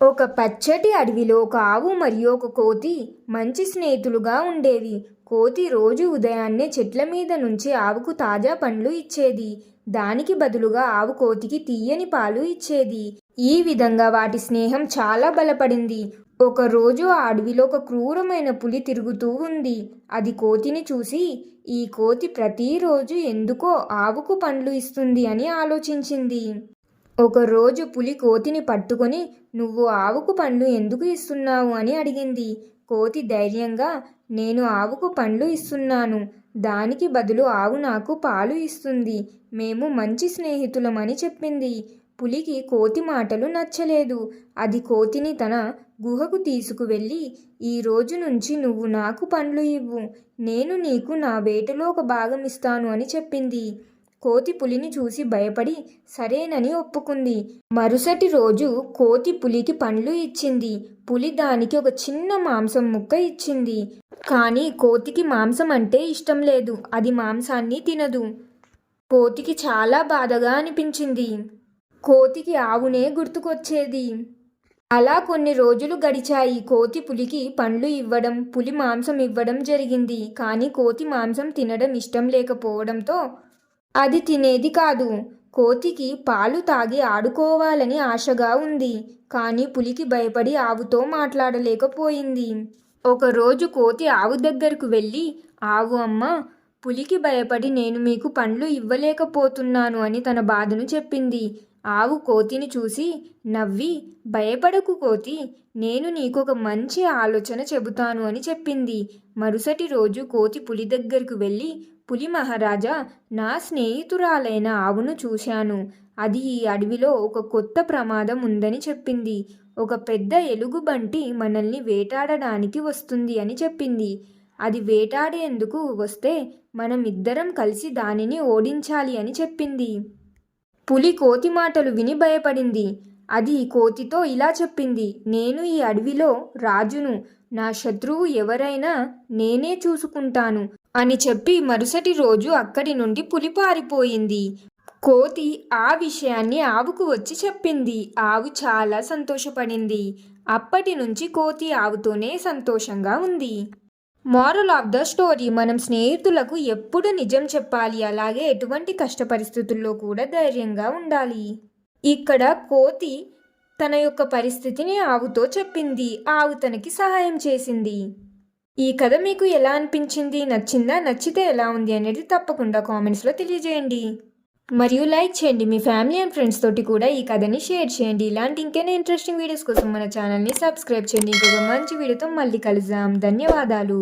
ఒక పచ్చటి అడవిలో ఒక ఆవు మరియు ఒక కోతి మంచి స్నేహితులుగా ఉండేవి. కోతి రోజు ఉదయాన్నే చెట్ల మీద నుంచి ఆవుకు తాజా పండ్లు ఇచ్చేది. దానికి బదులుగా ఆవు కోతికి తీయని పాలు ఇచ్చేది. ఈ విధంగా వాటి స్నేహం చాలా బలపడింది. ఒక రోజు ఆ అడవిలో ఒక క్రూరమైన పులి తిరుగుతూ ఉంది. అది కోతిని చూసి ఈ కోతి ప్రతిరోజు ఎందుకో ఆవుకు పండ్లు ఇస్తుంది అని ఆలోచించింది. ఒకరోజు పులి కోతిని పట్టుకొని నువ్వు ఆవుకు పండ్లు ఎందుకు ఇస్తున్నావు? అని అడిగింది. కోతి ధైర్యంగా నేను ఆవుకు పండ్లు ఇస్తున్నాను. దానికి బదులు ఆవు నాకు పాలు ఇస్తుంది. మేము మంచి స్నేహితులమని చెప్పింది. పులికి కోతి మాటలు నచ్చలేదు. అది కోతిని తన గుహకు తీసుకువెళ్ళి ఈ రోజు నుంచి నువ్వు నాకు పండ్లు ఇవ్వు. నేను నీకు నా వేటలో ఒక భాగం ఇస్తాను అని చెప్పింది. కోతి పులిని చూసి భయపడి సరేనని ఒప్పుకుంది. మరుసటి రోజు కోతి పులికి పండ్లు ఇచ్చింది. పులి దానికి ఒక చిన్న మాంసం ముక్క ఇచ్చింది. కానీ కోతికి మాంసం అంటే ఇష్టం లేదు. అది మాంసాన్ని తినదు. కోతికి చాలా బాధగా అనిపించింది. కోతికి ఆవునే గుర్తుకొచ్చేది. అలా కొన్ని రోజులు గడిచాయి. కోతి పులికి పండ్లు ఇవ్వడం పులి మాంసం ఇవ్వడం జరిగింది. కానీ కోతి మాంసం తినడం ఇష్టం లేకపోవడంతో అది తినేది కాదు. కోతికి పాలు తాగి ఆడుకోవాలని ఆశగా ఉంది. కానీ పులికి భయపడి ఆవుతో మాట్లాడలేకపోయింది. ఒకరోజు కోతి ఆవు దగ్గరకు వెళ్ళి ఆవు అమ్మ పులికి భయపడి నేను మీకు పండ్లు ఇవ్వలేకపోతున్నాను అని తన బాధను చెప్పింది. ఆవు కోతిని చూసి నవ్వి భయపడకు కోతి నేను నీకొక మంచి ఆలోచన చెబుతాను అని చెప్పింది. మరుసటి రోజు కోతి పులి దగ్గరకు వెళ్ళి పులి మహారాజా నా స్నేహితురాలైన ఆవును చూశాను. అది ఈ అడవిలో ఒక కొత్త ప్రమాదం ఉందని చెప్పింది. ఒక పెద్ద ఎలుగుబంటి మనల్ని వేటాడడానికి వస్తుంది అని చెప్పింది. అది వేటాడేందుకు వస్తే మనం ఇద్దరం కలిసి దానిని ఓడించాలి అని చెప్పింది. పులి కోతి మాటలు విని భయపడింది. అది కోతితో ఇలా చెప్పింది. నేను ఈ అడవిలో రాజును నా శత్రువు ఎవరైనా నేనే చూసుకుంటాను అని చెప్పి మరుసటి రోజు అక్కడి నుండి పులి పారిపోయింది. కోతి ఆ విషయాన్ని ఆవుకు వచ్చి చెప్పింది. ఆవు చాలా సంతోషపడింది. అప్పటి నుంచి కోతి ఆవుతోనే సంతోషంగా ఉంది. మారల్ ఆఫ్ ద స్టోరీ మనం స్నేహితులకు ఎప్పుడు నిజం చెప్పాలి? అలాగే ఎటువంటి కష్ట పరిస్థితుల్లో కూడా ధైర్యంగా ఉండాలి. ఇక్కడ కోతి తన యొక్క పరిస్థితిని ఆవుతో చెప్పింది. ఆవు తనకి సహాయం చేసింది. ఈ కథ మీకు ఎలా అనిపించింది? నచ్చిందా? నచ్చితే ఎలా ఉంది? అనేది తప్పకుండా కామెంట్స్లో తెలియజేయండి. మరియు లైక్ చేయండి. మీ ఫ్యామిలీ అండ్ ఫ్రెండ్స్ తోటి కూడా ఈ కథని షేర్ చేయండి. ఇలాంటి ఇంకైనా ఇంట్రెస్టింగ్ వీడియోస్ కోసం మన ఛానల్ని సబ్స్క్రైబ్ చేయండి. ఇంకొక మంచి వీడియోతో మళ్ళీ కలుద్దాం. ధన్యవాదాలు.